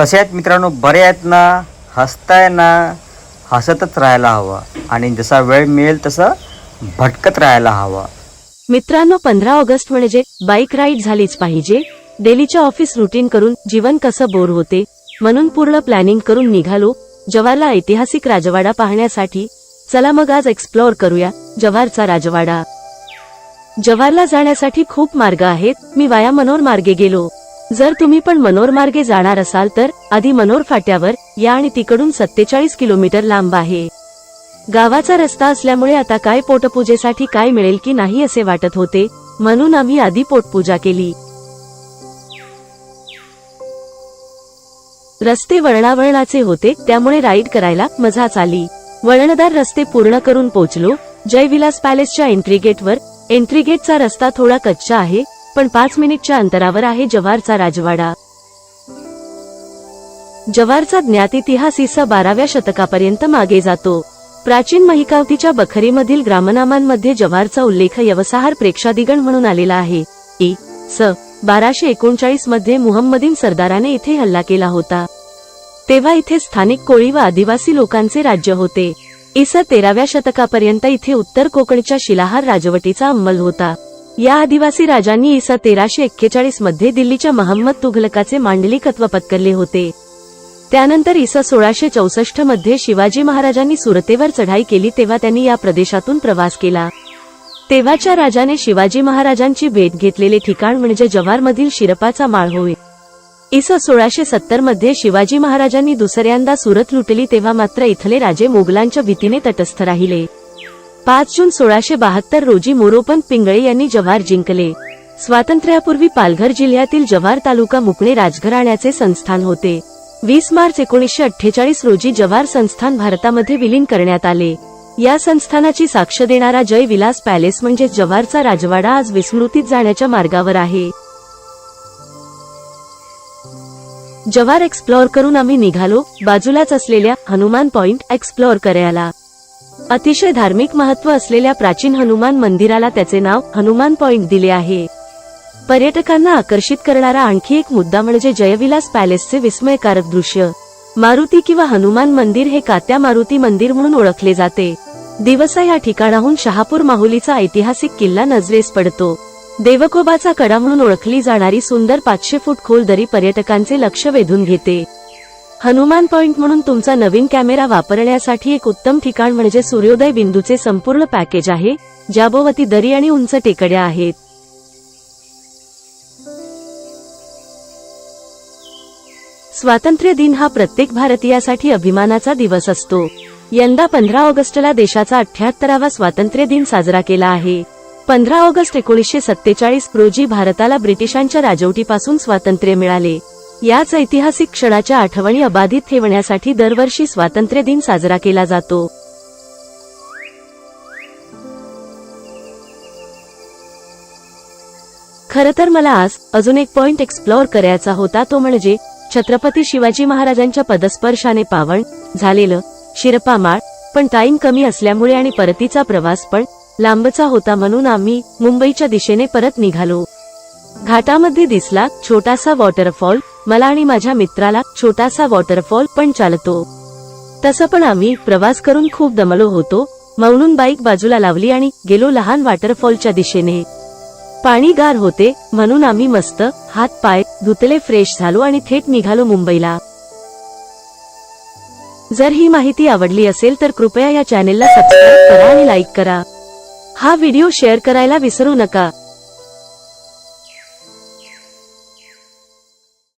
कसे आहेत मित्रांनो? बरे आहेत ना? हसताय ना? हसतच राहायला हवं. आणि जसा वेळ मिळेल तसं भटकत राहायला हवं. मित्रांनो पंधरा ऑगस्ट म्हणजे बाईक राईड झालीच पाहिजे. डेलीच्या ऑफिस रुटीन करून जीवन कसं बोर होते म्हणून पूर्ण प्लॅनिंग करून निघालो जवाहरला ऐतिहासिक राजवाडा पाहण्यासाठी. चला मग आज एक्सप्लोअर करूया जव्हारचा राजवाडा. जव्हारला जाण्यासाठी खूप मार्ग आहेत. मी वाया मनोर मार्गे गेलो. जर तुम्ही पण मनोर मार्गे जाणार असाल तर आधी मनोर फाट्यावर या आणि तिकडून सत्तेचाळीस किलोमीटर लांब आहे. गावाचा रस्ता असल्यामुळे आता काय पोटपूजेसाठी काय मिळेल की नाही असे वाटत होते म्हणून आम्ही आधी पोटपूजा केली. रस्ते वळणावळणाचे होते त्यामुळे राईड करायला मजाच आली वळणदार रस्ते पूर्ण करून पोचलो जयविलास पॅलेसच्या एंट्री गेटवर. एंट्री गेटचा रस्ता थोडा कच्चा आहे पण पाच मिनिटच्या अंतरावर आहे जव्हारचा राजवाडा. जव्हारचा ज्ञात इतिहास इसा बाराव्या शतकापर्यंत मागे जातो. प्राचीन महिकावतीच्या बखरीमधील ग्रामनामांमध्ये जव्हारचा उल्लेख यवसाहार प्रेक्षादिगण म्हणून आलेला आहे. इ. स. बाराशे एकोणचाळीसमध्ये मुहम्मदीन सरदाराने इथे हल्ला केला होता. तेव्हा इथे स्थानिक कोळी व आदिवासी लोकांचे राज्य होते. इस तेराव्या शतकापर्यंत इथे उत्तर कोकणच्या शिलाहार राजवटीचा अंमल होता. या आदिवासी राजांनी इस तेराशे एक्केचाळीसमध्ये दिल्लीच्या महम्मद तुघलकाचे मांडलिकत्व पत्करले होते. त्यानंतर इस सोळाशे चौसष्टमध्ये शिवाजी महाराजांनी सुरतेवर चढाई केली तेव्हा त्यांनी या प्रदेशातून प्रवास केला. तेव्हाच्या राजाने शिवाजी महाराजांची भेट घेतलेले ठिकाण म्हणजे जव्हारमधील शिरपाचा माळ होय. इस सोळाशे सत्तरमध्ये शिवाजी महाराजांनी दुसऱ्यांदा सुरत लुटली तेव्हा मात्र इथले राजे मोगलांच्या भीतीने तटस्थ राहिले. पाच जून सोळाशे बहात्तर रोजी मोरोपंत पिंगळे यांनी जव्हार जिंकले. स्वातंत्र्यापूर्वी पालघर जिल्ह्यातील जव्हार तालुका मुकणे राजघराण्याचे संस्थान होते. वीस मार्च एकोणीसशे अठ्ठेचाळीस रोजी जव्हार संस्थान भारतामध्ये विलीन करण्यात आले. या संस्थानाची साक्ष देणारा जय विलास पॅलेस म्हणजे जव्हारचा राजवाडा आज विस्मृतीत जाण्याच्या मार्गावर आहे. जव्हार एक्सप्लोअर करून आम्ही निघालो. बाजूलाच असलेल्या हनुमान पॉइंट एक्सप्लोअर करायला. अतिशय धार्मिक महत्त्व असलेल्या प्राचीन हनुमान मंदिराला त्याचे नाव हनुमान पॉइंट दिले आहे. पर्यटकांना आकर्षित करणारा आणखी एक मुद्दा म्हणजे जयविलास पॅलेसचे विस्मयकारक दृश्य. मारुती किंवा हनुमान मंदिर हे कात्या मारुती मंदिर म्हणून ओळखले जाते. दिवसा या ठिकाणाहून शहापूर माहुलीचा ऐतिहासिक किल्ला नजरेस पडतो. देवकोबाचा कडा म्हणून ओळखली जाणारी सुंदर पाचशे फूट खोल दरी पर्यटकांचे लक्ष वेधून घेते. हनुमान पॉइंट म्हणून तुमचा नवीन कॅमेरा वापरण्यासाठी एक उत्तम ठिकाण म्हणजे सूर्योदय बिंदूचे संपूर्ण पॅकेज आहे जाबोवती दरी आणि उंच टेकड्या आहेत. स्वातंत्र्य दिन हा प्रत्येक भारतीयासाठी अभिमानाचा दिवस असतो. यंदा पंधरा ऑगस्टला देशाचा अठ्याहत्तरावा स्वातंत्र्य दिन साजरा केला आहे. पंधरा ऑगस्ट एकोणीसशे सत्तेचाळीस रोजी भारताला ब्रिटिशांच्या राजवटीपासून स्वातंत्र्य मिळाले. याच ऐतिहासिक क्षणाच्या आठवणी अबाधित ठेवण्यासाठी दरवर्षी स्वातंत्र्य दिन साजरा केला जातो. खरं तर मला आज अजून एक पॉइंट एक्सप्लोअर करायचा होता तो म्हणजे छत्रपती शिवाजी महाराजांच्या पदस्पर्शाने पावन झालेलं शिरपामाळ पण टाइम कमी असल्यामुळे आणि परतीचा प्रवास पण लांबचा होता म्हणून आम्ही मुंबईच्या दिशेने परत निघालो. घाटामध्ये दिसला छोटासा वॉटरफॉल मला आणि माझ्या मित्राला छोटासा वॉटरफॉल पण चालतो. तसं पण आम्ही प्रवास करून खूप दमलो होतो म्हणून बाईक बाजूला लावली आणि गेलो लहान वॉटरफॉलच्या दिशेने. पाणी गार होते म्हणून आम्ही मस्त हात पाय धुतले फ्रेश झालो आणि थेट निघालो मुंबईला. जर ही माहिती आवडली असेल तर कृपया या चॅनेलला सबस्क्राईब करा आणि लाईक करा. हा व्हिडिओ शेअर करायला विसरू नका.